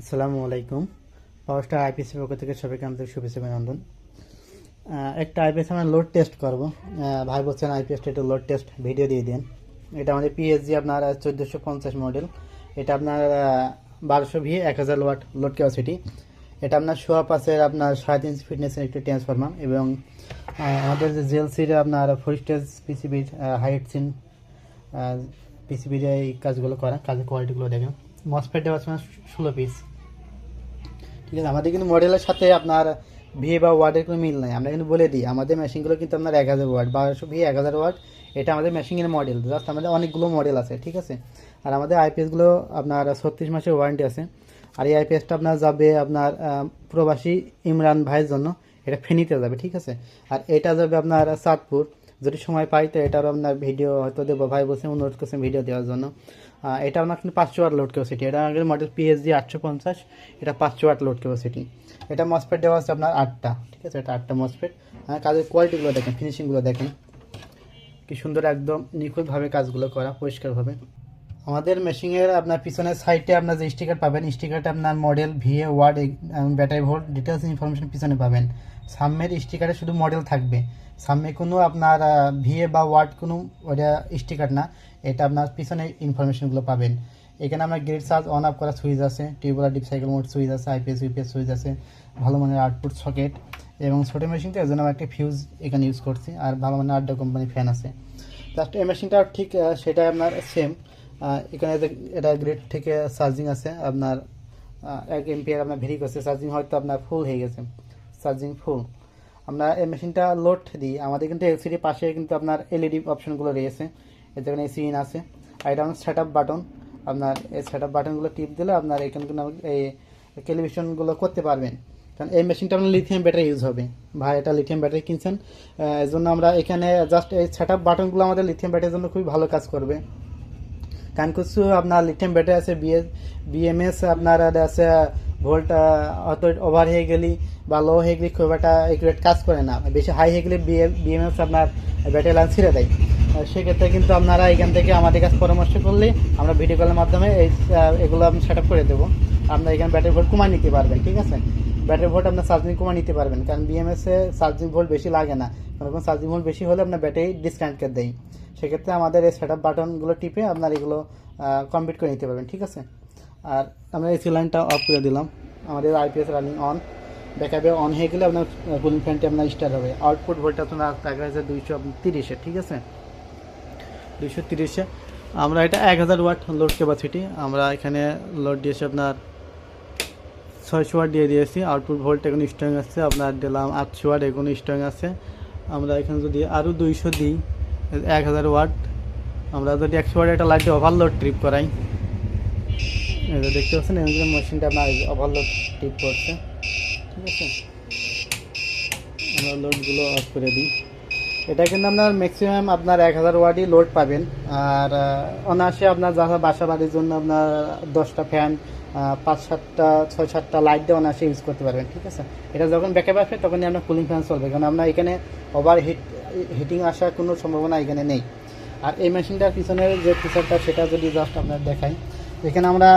আসসালামু আলাইকুম। পাওয়ার স্টার আইপিএসের পক্ষ থেকে সবাইকে আমাদের শুভেচ্ছা অভিনন্দন। একটা আইপিএস আমরা লোড টেস্ট করব। ভাই বলছেন আইপিএসটা একটু লোড টেস্ট ভিডিও দিয়ে দিন। এটা আমাদের পিএসজি আপনার চোদ্দোশো পঞ্চাশ মডেল এটা আপনার বারোশো ভি, এক হাজার ওয়াট লোড ক্যাপাসিটি এটা আপনার সোয়া পাশের আপনার সাড়ে তিনশো ফিটনেসের একটি ট্রান্সফরমার এবং আমাদের যে জেলসির আপনার ফোর স্টেজ পিসিবির হাইট সিন পিসিবির এই কাজগুলো করা, কাজের কোয়ালিটিগুলো দেখেন। মসফেট দেওয়া ষোলো পিস ঠিক আছে, আমাদের কিন্তু মডেলের সাথে আপনার ভি বা ওয়ার্ডের কোনো মিল নাই। আমরা কিন্তু বলে দিই, আমাদের মেশিনগুলো কিন্তু আপনার এক হাজার ওয়ার্ড বারোশো ভি এক হাজার ওয়ার্ড এটা আমাদের মেশিনের মডেল জাস্ট আমাদের অনেকগুলো মডেল আছে, ঠিক আছে? আর আমাদের আইপিএসগুলো আপনার ছত্রিশ মাসের ওয়ারেন্টি আছে। আর এই আইপিএসটা আপনার যাবে আপনার প্রবাসী ইমরান ভাইয়ের জন্য। এটা ফেনীতে যাবে, ঠিক আছে? আর এটা যাবে আপনার চাঁদপুর। যদি সময় পাই, তো এটারও আপনার ভিডিও হয়তো দেবো। ভাই বসে অনুরোধ করছেন ভিডিও দেওয়ার জন্য। এটা আপনার কিন্তু পাঁচশো আট লোড ক্যাপাসিটি এটা আমাদের মডেল পিএসজি আটশো পঞ্চাশ, এটা পাঁচশো আট লোড ক্যাপাসিটি এটা মসপেট দেওয়া আছে আপনার আটটা, ঠিক আছে? এটা আটটা মসপেট কাজের কোয়ালিটিগুলো দেখেন ফিনিশিংগুলো দেখেন। কি সুন্দর একদম নিখুঁতভাবে কাজগুলো করা, পরিষ্কারভাবে। আমাদের মেশিনের আপনার পিছনের সাইডে আপনার যে স্টিকার পাবেন স্টিকারটা আপনার model VA word battery volt details information পিছনে পাবেন। সামনের স্টিকারে শুধু মডেল থাকবে। সামনে কোনো আপনার ভিএ বা ওয়ার্ড কোনো ওটা স্টিকার না। এটা আপনার পিছনে ইনফরমেশনগুলো পাবেন। এখানে আপনার গ্রেড চার্জ অন অফ করা সুইচ আছে tubewell deep cycle mode switch আছে আইপিএস ইউপিএস সুইচ আছে, ভালো মানের আউটপুট সকেট এবং ছোটো মেশিনটা এর জন্য আমরা একটা ফিউজ এখানে ইউজ করছি। আর ভালো মানের আড্ডা কোম্পানি ফ্যান আছে। জাস্ট এই মেশিনটা ঠিক সেটাই আপনার সেম এখানে এটা গ্রেড থেকে চার্জিং আছে, আপনার এক এমপিআর আপনার ভেরি করছে চার্জিং হয়তো আপনার ফুল হয়ে গেছে চার্জিং ফুল আমরা এই মেশিনটা লোড দিই, আমাদের কিন্তু এলসিডি পাশে কিন্তু আপনার এলইডি অপশনগুলো রয়েছে এতে এখানে এসি ইন আছে। আর এটা আপনার সেট আপ বাটন আপনার এই সেট আপ বাটনগুলো টিপ দিলে আপনার এখানে কিন্তু এই টেলিভিশনগুলো করতে পারবেন। কারণ এই মেশিনটা আপনার লিথিয়াম ব্যাটারি ইউজ হবে। ভাই, এটা লিথিয়াম ব্যাটারি কিনছেন এর জন্য আমরা এখানে জাস্ট এই সেট আপ বাটনগুলো আমাদের লিথিয়াম ব্যাটারির জন্য খুবই ভালো কাজ করবে। কিছু আপনার লিথিয়াম ব্যাটারি আছে বিএস বিএমএস আপনার আছে ভোল্ট অত ওভার হয়ে গেলি বা লো হয়ে গেলে খুব একটা একুরেট কাজ করে না। বেশি হাই হয়ে গেলে বিএমএস আপনার ব্যাটারি লাইন ছিঁড়ে দেয়। সেক্ষেত্রে কিন্তু আপনারা এখান থেকে আমাদের কাছে পরামর্শ করলে আমরা ভিডিও কলের মাধ্যমে এই এগুলো আমি সেট করে দেবো। আপনার এখানে ব্যাটারি ভোল্ট কমায় নিতে পারবেন, ঠিক আছে? ব্যাটারি ভোল্ট আপনার চার্জিং কমায় নিতে পারবেন, কারণ বিএমএস চার্জিং ভোল্ট বেশি লাগে না। কারণ চার্জিং ভোল্ট বেশি হলে আপনার ব্যাটারি ডিসকানেক্ট করে দেয়। সেক্ষেত্রে আমাদের এই সেট আপ বাটনগুলো টিপে আপনার এগুলো কমপ্লিট করে নিতে পারবেন, ঠিক আছে? আর আমরা এসি লাইনটা অফ করে দিলাম। আমাদের আইপিএস রানিং অন ব্যাকআপে অন হয়ে গেলে আপনার কুলিং ফ্যানটি আপনার স্টার্ট হবে। আউটপুট ভোল্ট আপনার দেখা যাচ্ছে দুইশো তিরিশে, ঠিক আছে? দুইশো তিরিশে। আমরা এটা এক হাজার ওয়াট লোড ক্যাপাসিটি আমরা এখানে লোড দিয়েছি আপনার ছয়শো ওয়াট দিয়ে দিয়েছি। আউটপুট ভোল্ট এখন স্ট্রং আছে, আপনার দিলাম আটশো ওয়াট এখন স্ট্রং আছে। আমরা এখানে যদি আরও দুইশো দিই এক হাজার ওয়াট। আমরা যদি একশো ওয়াট একটা লাইটে ওভারলোড ট্রিপ করাই। যে দেখতে পাচ্ছেন এখানে মেশিনটা আপনার ওভারলোড ট্রিপ করছে। ঠিক আছে? আমরা লোডগুলো অফ করে দিই। এটা কিন্তু আপনার ম্যাক্সিমাম আপনার এক হাজার ওয়াটই লোড পাবেন। আর অনায়াসে আপনার যারা বাসা বাড়ির জন্য আপনার দশটা ফ্যান পাঁচ সাতটা, ছয় সাতটা লাইট দিয়ে অনায়াসে ইউজ করতে পারবেন। ঠিক আছে? এটা যখন ব্যাকআপ আসবে, তখনই আপনার কুলিং ফ্যান চলবে। কারণ আমরা এখানে ওভার হিট হিটিং আসার কোনো সম্ভাবনা এখানে নেই। আর এই মেশিনটার পিছনের যে ফিচারটা সেটা যদি জাস্ট আপনার দেখাই, এখানে আমরা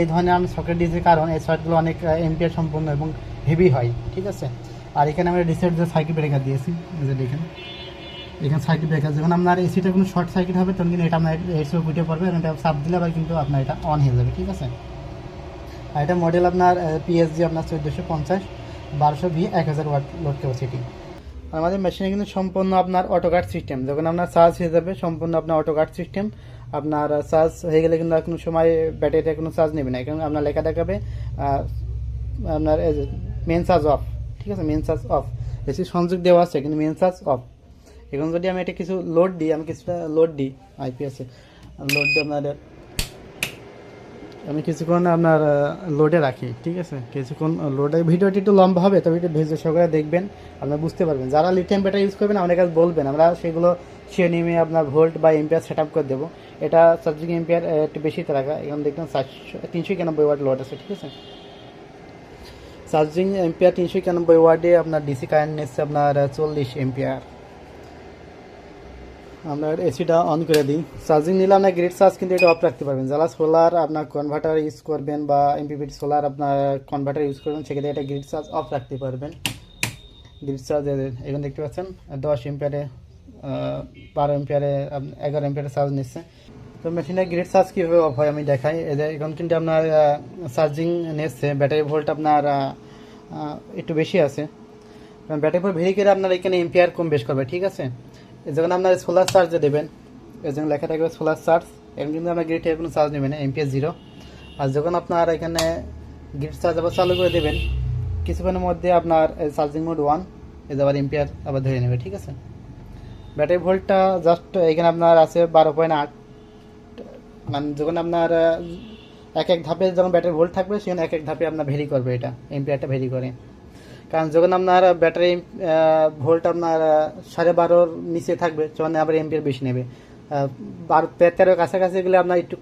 এই ধরনের সকেট দিয়েছি কারণ এই সকেটগুলো অনেক এমপিআর সম্পন্ন এবং হেভি হয়, ঠিক আছে? আর এখানে আমরা রিসেট যে সাইকেল ব্রেকার দিয়েছি যে দেখেন, এখানে সার্কিট ব্রেকার যখন আপনার এসিটা কোনো শর্ট সার্কিট হবে, তখন কিন্তু এটা আপনার এসি উঠে পড়বে এবং এটা চাপ দিলে আবার কিন্তু আপনার এটা অন হয়ে যাবে, ঠিক আছে? আর এটা মডেল আপনার পিএসজি আপনার চোদ্দোশো পঞ্চাশ, বারোশো ভি, এক হাজার ওয়াট লোড ক্যাপাসিটি আমাদের মেশিনে কিন্তু সম্পূর্ণ আপনার অটো কাট সিস্টেম যখন আপনার চার্জ হয়ে যাবে, সম্পূর্ণ আপনার অটো কাট সিস্টেম আপনার চার্জ হয়ে গেলে কিন্তু কোনো সময় ব্যাটারিতে কোনো চার্জ নেবে না। এখানে আপনার লেখা দেখাবে আপনার মেন চার্জ অফ ঠিক আছে? মেন চার্জ অফ এসি সংযোগ দেওয়া আছে, কিন্তু মেন চার্জ অফ এখন যদি আমি এটা কিছু লোড দিই, আমি কিছুটা লোড দিই আইপিএসে লোড দিয়ে আপনার আমি কিছুক্ষণ আপনার লোডে রাখি, ঠিক আছে? কিছুক্ষণ লোডে ভিডিওটি একটু লম্বা হবে, তবে একটু ধৈর্য সহকারে দেখবেন, আপনারা বুঝতে পারবেন। যারা লিথিয়াম ব্যাটারি ইউজ করবেন, আমাদের কাছে বলবেন, আমরা সেগুলো সে নেমে আপনার ভোল্ট বা এম্পিয়ার সেট আপ করে দেবো। এটা চার্জিং এম্পিয়ার একটু বেশি রাখা। এখন দেখবেন চারশো, তিনশো একানব্বই ওয়াট লোড আছে, ঠিক আছে? চার্জিং এম্পিয়ার তিনশো একানব্বই ওয়ার্ডে আপনার ডিসি কারেন্ট নিচ্ছে আপনার চল্লিশ এম্পিয়ার আমরা এসিটা অন করে দিই। চার্জিং নিলে আপনার গ্রিড চার্জ কিন্তু এটা অফ রাখতে পারবেন। যারা সোলার আপনার কনভার্টার ইউজ করবেন বা এমপিপিটি সোলার আপনার কনভার্টার ইউজ করবেন, সেক্ষেত্রে এটা গ্রিড চার্জ অফ রাখতে পারবেন। গ্রিড চার্জ এখন দেখতে পাচ্ছেন, দশ এম্পিয়ারে বারো এম্পিয়ারে এগারো এম্পিয়ারে চার্জ নিচ্ছে। তো মেশিনের গ্রিড চার্জ কীভাবে অফ হয় আমি দেখাই। এদের, এখন কিন্তু আপনার চার্জিং নিচ্ছে। ব্যাটারি ভোল্ট আপনার একটু বেশি আছে। ব্যাটারি ভোল্ট ভেরি করে আপনার এখানে এম্পিয়ার কম বেশ করবে, ঠিক আছে? যখন আপনার সোলার চার্জে দেবেন, এই যখন লেখা থাকবে সোলার চার্জ এখন কিন্তু আপনার গ্রিড থেকে কোনো চার্জ নেবেন না এম্পিয়ার জিরো আর যখন আপনার এখানে গ্রিড চার্জ আবার চালু করে দেবেন, কিছুক্ষণের মধ্যে আপনার চার্জিং মোড ওয়ান এই আবার এম্পিয়ার আবার ধরে নেবে, ঠিক আছে? ব্যাটারি ভোল্টটা জাস্ট এখানে আপনার আছে বারো পয়েন্ট আট। মানে যখন আপনার, এক এক ধাপে যখন ব্যাটারি ভোল্ট থাকবে, সেখানে এক এক ধাপে আপনার ভেরি করবে এটা এম্পিয়ারটা ভেরি করে। কারণ যখন আপনার ব্যাটারি ভোল্ট আপনার সাড়ে বারোর নিচে থাকবে, তখন আবার এম্পিয়ার বেশি নেবে। বারো তেরো কাছাকাছি গেলে আপনার একটু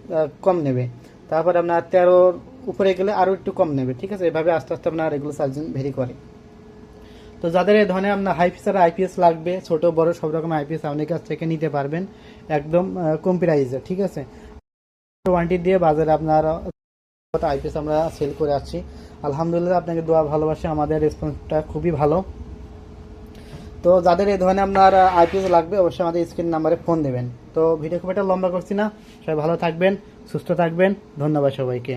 কম নেবে। তারপর আপনার তেরোর উপরে গেলে আরও একটু কম নেবে, ঠিক আছে? এভাবে আস্তে আস্তে আপনার এগুলো চার্জিং ভেরি করে। তো যাদের এই ধরনের আপনার হাই ফিচার আইপিএস লাগবে, ছোট, বড়, সব রকম আইপিএস আমাদের কাছ থেকে নিতে পারবেন, একদম কম ঠিক আছে? ওয়ারেন্টি দিয়ে বাজারে আপনার আইপিএস আমরা সেল করে আসছি। আলহামদুলিল্লাহ, আপনাকে দোয়া ভালোবাসে, আমাদের রেসপন্সটা খুবই ভালো। তো যাদের এই ধরনের আপনার আইপিএস লাগবে, অবশ্যই আমাদের স্ক্রিন নাম্বারে ফোন দেবেন। তো ভিডিও খুব একটা লম্বা করছি না। সবাই ভালো থাকবেন, সুস্থ থাকবেন। ধন্যবাদ সবাইকে।